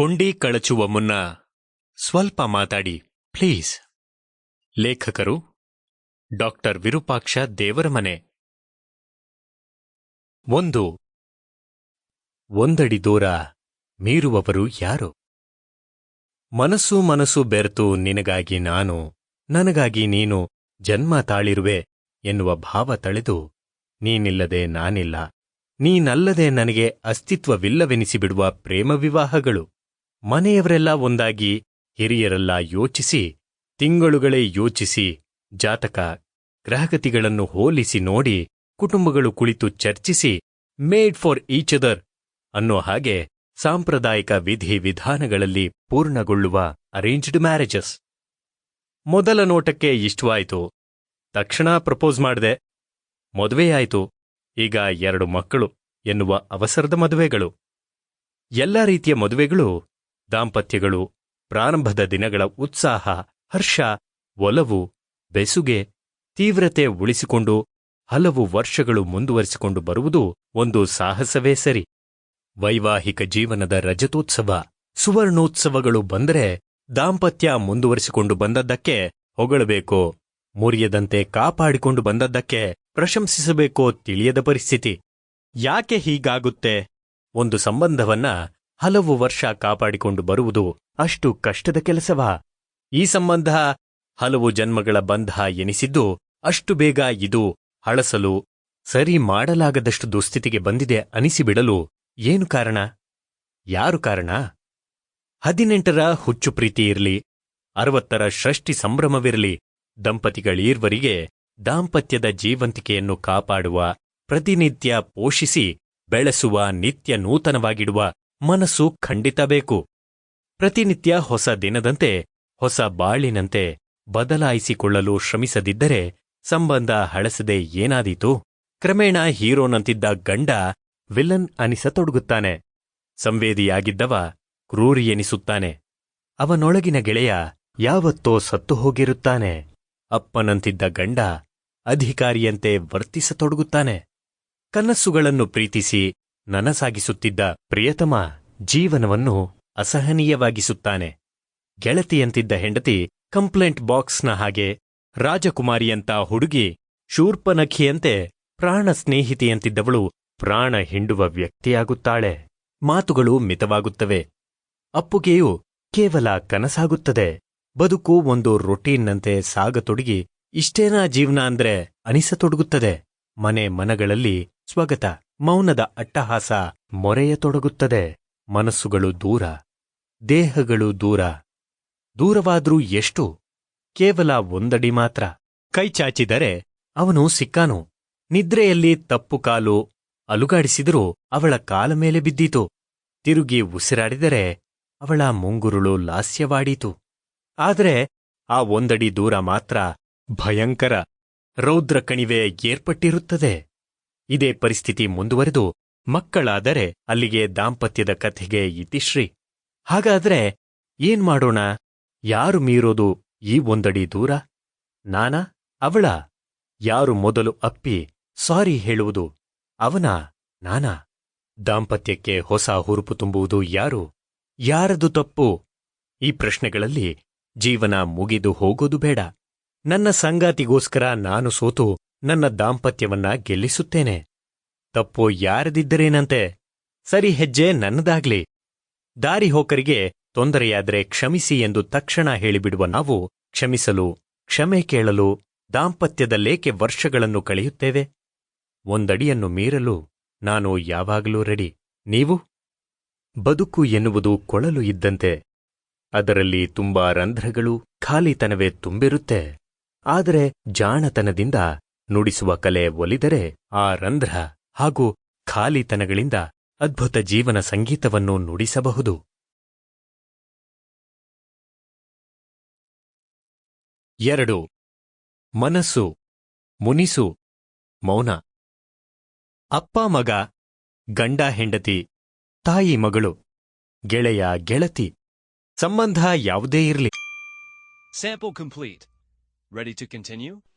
ಕೊಂಡಿ ಕಳಚುವ ಮುನ್ನ ಸ್ವಲ್ಪ ಮಾತಾಡಿ, ಪ್ಲೀಸ್. ಲೇಖಕರು, ಡಾಕ್ಟರ್ ವಿರೂಪಾಕ್ಷ ದೇವರಮನೆ ಒಂದು. ಒಂದಡಿ ದೂರ ಮೀರುವವರು ಯಾರು? ಮನಸ್ಸು ಮನಸ್ಸು ಬೆರೆತು ನಿನಗಾಗಿ ನಾನು, ನನಗಾಗಿ ನೀನು ಜನ್ಮ ತಾಳಿರುವೆ ಎನ್ನುವ ಭಾವ ತಳೆದು, ನೀನಿಲ್ಲದೆ ನಾನಿಲ್ಲ. ನೀನಲ್ಲದೆ ನನಗೆ ಅಸ್ತಿತ್ವವಿಲ್ಲವೆನಿಸಿಬಿಡುವ ಪ್ರೇಮ ವಿವಾಹಗಳು. ಮನೆಯವರೆಲ್ಲ ಒಂದಾಗಿ ಹಿರಿಯರೆಲ್ಲ ಯೋಚಿಸಿ, ತಿಂಗಳುಗಳೇ ಯೋಚಿಸಿ ಜಾತಕ ಗ್ರಹಗತಿಗಳನ್ನು ಹೋಲಿಸಿ ನೋಡಿ ಕುಟುಂಬಗಳು ಕುಳಿತು ಚರ್ಚಿಸಿ ಮೇಡ್ ಫಾರ್ ಈಚ್ ಅದರ್ ಅನ್ನೋ ಹಾಗೆ ಸಾಂಪ್ರದಾಯಿಕ ವಿಧಿ ವಿಧಾನಗಳಲ್ಲಿ ಪೂರ್ಣಗೊಳ್ಳುವ ಅರೇಂಜ್ಡ್ ಮ್ಯಾರೇಜಸ್ ಮೊದಲ ನೋಟಕ್ಕೆ ಇಷ್ಟವಾಯಿತು. ತಕ್ಷಣ ಪ್ರಪೋಸ್ ಮಾಡಿದೆ. ಮದುವೆಯಾಯಿತು ಈಗ ಎರಡು ಮಕ್ಕಳು ಎನ್ನುವ ಅವಸರದ ಮದುವೆಗಳು. ಎಲ್ಲ ರೀತಿಯ ಮದುವೆಗಳು ದಾಂಪತ್ಯಗಳು, ಪ್ರಾರಂಭದ ದಿನಗಳ ಉತ್ಸಾಹ, ಹರ್ಷ, ಒಲವು, ಬೆಸುಗೆ, ತೀವ್ರತೆ ಉಳಿಸಿಕೊಂಡು ಹಲವು ವರ್ಷಗಳು ಮುಂದುವರಿಸಿಕೊಂಡು ಬರುವುದು ಒಂದು ಸಾಹಸವೇ ಸರಿ. ವೈವಾಹಿಕ ಜೀವನದ ರಜತೋತ್ಸವ, ಸುವರ್ಣೋತ್ಸವಗಳು ಬಂದರೆ ದಾಂಪತ್ಯ ಮುಂದುವರಿಸಿಕೊಂಡು ಬಂದದ್ದಕ್ಕೆ ಹೊಗಳಬೇಕು, ಮುರಿಯದಂತೆ ಕಾಪಾಡಿಕೊಂಡು ಬಂದದ್ದಕ್ಕೆ ಪ್ರಶಂಸಿಸಬೇಕೋ ತಿಳಿಯದ ಪರಿಸ್ಥಿತಿ. ಯಾಕೆ ಹೀಗಾಗುತ್ತೆ? ಒಂದು ಸಂಬಂಧವನ್ನ ಹಲವು ವರ್ಷ ಕಾಪಾಡಿಕೊಂಡು ಬರುವುದು ಅಷ್ಟು ಕಷ್ಟದ ಕೆಲಸವಾ? ಈ ಸಂಬಂಧ ಹಲವು ಜನ್ಮಗಳ ಬಂಧ ಎನಿಸಿದ್ದು ಅಷ್ಟು ಬೇಗ ಇದು ಹಳಸಲು ಸರಿ ಮಾಡಲಾಗದಷ್ಟು ದುಸ್ಥಿತಿಗೆ ಬಂದಿದೆ ಅನಿಸಿಬಿಡಲು ಏನು ಕಾರಣ? ಯಾರು ಕಾರಣ? ಹದಿನೆಂಟರ ಹುಚ್ಚು ಪ್ರೀತಿ ಇರಲಿ, ಅರವತ್ತರ ಷಷ್ಠಿ ಸಂಭ್ರಮವಿರಲಿ, ದಂಪತಿಗಳೀರ್ವರಿಗೆ ದಾಂಪತ್ಯದ ಜೀವಂತಿಕೆಯನ್ನು ಕಾಪಾಡುವ ಪ್ರತಿನಿತ್ಯ ಪೋಷಿಸಿ ಬೆಳೆಸುವ ನಿತ್ಯ ನೂತನವಾಗಿಡುವ ಮನಸ್ಸು ಖಂಡಿತ ಬೇಕು. ಪ್ರತಿನಿತ್ಯ ಹೊಸ ದಿನದಂತೆ, ಹೊಸ ಬಾಳಿನಂತೆ ಬದಲಾಯಿಸಿಕೊಳ್ಳಲು ಶ್ರಮಿಸದಿದ್ದರೆ ಸಂಬಂಧ ಹಳಸದೆ ಏನಾದೀತು? ಕ್ರಮೇಣ ಹೀರೋನಂತಿದ್ದ ಗಂಡ ವಿಲನ್ ಅನಿಸತೊಡಗುತ್ತಾನೆ. ಸಂವೇದಿಯಾಗಿದ್ದವ ಕ್ರೂರಿ ಎನಿಸುತ್ತಾನೆ. ಅವನೊಳಗಿನ ಗೆಳೆಯ ಯಾವತ್ತೋ ಸತ್ತು ಹೋಗಿರುತ್ತಾನೆ. ಅಪ್ಪನಂತಿದ್ದ ಗಂಡ ಅಧಿಕಾರಿಯಂತೆ ವರ್ತಿಸತೊಡಗುತ್ತಾನೆ. ಕನಸುಗಳನ್ನು ಪ್ರೀತಿಸಿ ನನಸಾಗಿಸುತ್ತಿದ್ದ ಪ್ರಿಯತಮ ಜೀವನವನ್ನು ಅಸಹನೀಯವಾಗಿಸುತ್ತಾನೆ. ಗೆಳತಿಯಂತಿದ್ದ ಹೆಂಡತಿ ಕಂಪ್ಲೇಂಟ್ ಬಾಕ್ಸ್ನ ಹಾಗೆ ರಾಜಕುಮಾರಿಯಂತ ಹುಡುಗಿ ಶೂರ್ಪನಖಿಯಂತೆ ಪ್ರಾಣ ಸ್ನೇಹಿತೆಯಂತಿದ್ದವಳು ಪ್ರಾಣ ಹಿಂಡುವ ವ್ಯಕ್ತಿಯಾಗುತ್ತಾಳೆ. ಮಾತುಗಳು ಮಿತವಾಗುತ್ತವೆ. ಅಪ್ಪುಗೆಯು ಕೇವಲ ಕನಸಾಗುತ್ತದೆ. ಬದುಕು ಒಂದು ರೊಟೀನ್ನಂತೆ ಸಾಗತೊಡಗಿ ಇಷ್ಟೇನಾ ಜೀವನ ಅಂದ್ರೆ ಅನಿಸತೊಡಗುತ್ತದೆ. ಮನೆ ಮನಗಳಲ್ಲಿ ಸ್ವಗತ. ಮೌನದ ಅಟ್ಟಹಾಸ ಮೊರೆಯತೊಡಗುತ್ತದೆ. ಮನಸ್ಸುಗಳು ದೂರ, ದೇಹಗಳು ದೂರ. ದೂರವಾದ್ರೂ ಎಷ್ಟು? ಕೇವಲ ಒಂದಡಿ ಮಾತ್ರ. ಕೈಚಾಚಿದರೆ ಅವನು ಸಿಕ್ಕಾನು. ನಿದ್ರೆಯಲ್ಲಿ ತಪ್ಪು ಕಾಲು ಅಲುಗಾಡಿಸಿದರೂ ಅವಳ ಕಾಲ ಮೇಲೆ ಬಿದ್ದೀತು. ತಿರುಗಿ ಉಸಿರಾಡಿದರೆ ಅವಳ ಮುಂಗುರುಳು ಲಾಸ್ಯವಾಡೀತು. ಆದರೆ ಆ ಒಂದಡಿ ದೂರ ಮಾತ್ರ ಭಯಂಕರ ರೌದ್ರ ಕಣಿವೆ ಏರ್ಪಟ್ಟಿರುತ್ತದೆ. ಇದೇ ಪರಿಸ್ಥಿತಿ ಮುಂದುವರೆದು ಮಕ್ಕಳಾದರೆ ಅಲ್ಲಿಗೆ ದಾಂಪತ್ಯದ ಕಥೆಗೆ ಇತಿಶ್ರೀ ಹಾಗಾದ್ರೆ ಏನ್ ಮಾಡೋಣ? ಯಾರು ಮೀರೋದು ಈ ಒಂದಡಿ ದೂರ? ನಾನಾ? ಅವಳ? ಯಾರು ಮೊದಲು ಅಪ್ಪಿ? ಸಾರಿ ಹೇಳುವುದು. ಅವನ? ನಾನಾ? ದಾಂಪತ್ಯಕ್ಕೆ ಹೊಸ ಹುರುಪು ತುಂಬುವುದು ಯಾರು? ಯಾರದು ತಪ್ಪು? ಈ ಪ್ರಶ್ನೆಗಳಲ್ಲಿ ಜೀವನ ಮುಗಿದು ಹೋಗೋದು ಬೇಡ. ನನ್ನ ಸಂಗಾತಿಗೋಸ್ಕರ ನಾನು ಸೋತು ನನ್ನ ದಾಂಪತ್ಯವನ್ನ ಗೆಲ್ಲಿಸುತ್ತೇನೆ. ತಪ್ಪು ಯಾರದಿದ್ದರೇನಂತೆ? ಸರಿ ಹೆಜ್ಜೆ ನನ್ನದಾಗ್ಲಿ. ದಾರಿಹೋಕರಿಗೆ ತೊಂದರೆಯಾದರೆ ಕ್ಷಮಿಸಿ ಎಂದು ತಕ್ಷಣ ಹೇಳಿಬಿಡುವ ನಾವು ಕ್ಷಮಿಸಲು, ಕ್ಷಮೆ ಕೇಳಲು, ದಾಂಪತ್ಯದಲ್ಲೇಕೆ ವರ್ಷಗಳನ್ನು ಕಳೆಯುತ್ತೇವೆ? ಒಂದಡಿಯನ್ನು ಮೀರಲು ನಾನು ಯಾವಾಗಲೂ ರೆಡಿ. ನೀವು? ಬದುಕು ಎನ್ನುವುದು ಕೊಳಲು ಇದ್ದಂತೆ. ಅದರಲ್ಲಿ ತುಂಬಾ ರಂಧ್ರಗಳು ಖಾಲಿತನವೇ ತುಂಬಿರುತ್ತೆ. ಆದರೆ ಜಾಣತನದಿಂದ ನುಡಿಸುವ ಕಲೆ ಒಲಿದರೆ ಆ ರಂಧ್ರ ಹಾಗೂ ಖಾಲಿತನಗಳಿಂದ ಅದ್ಭುತ ಜೀವನ ಸಂಗೀತವನ್ನು ನುಡಿಸಬಹುದು. ಎರಡು. ಮನಸ್ಸು, ಮುನಿಸು, ಮೌನ. ಅಪ್ಪ ಮಗ, ಗಂಡ ಹೆಂಡತಿ, ತಾಯಿ ಮಗಳು, ಗೆಳೆಯ ಗೆಳತಿ, ಸಂಬಂಧ ಯಾವುದೇ ಇರಲಿ. Sample complete ready to continue?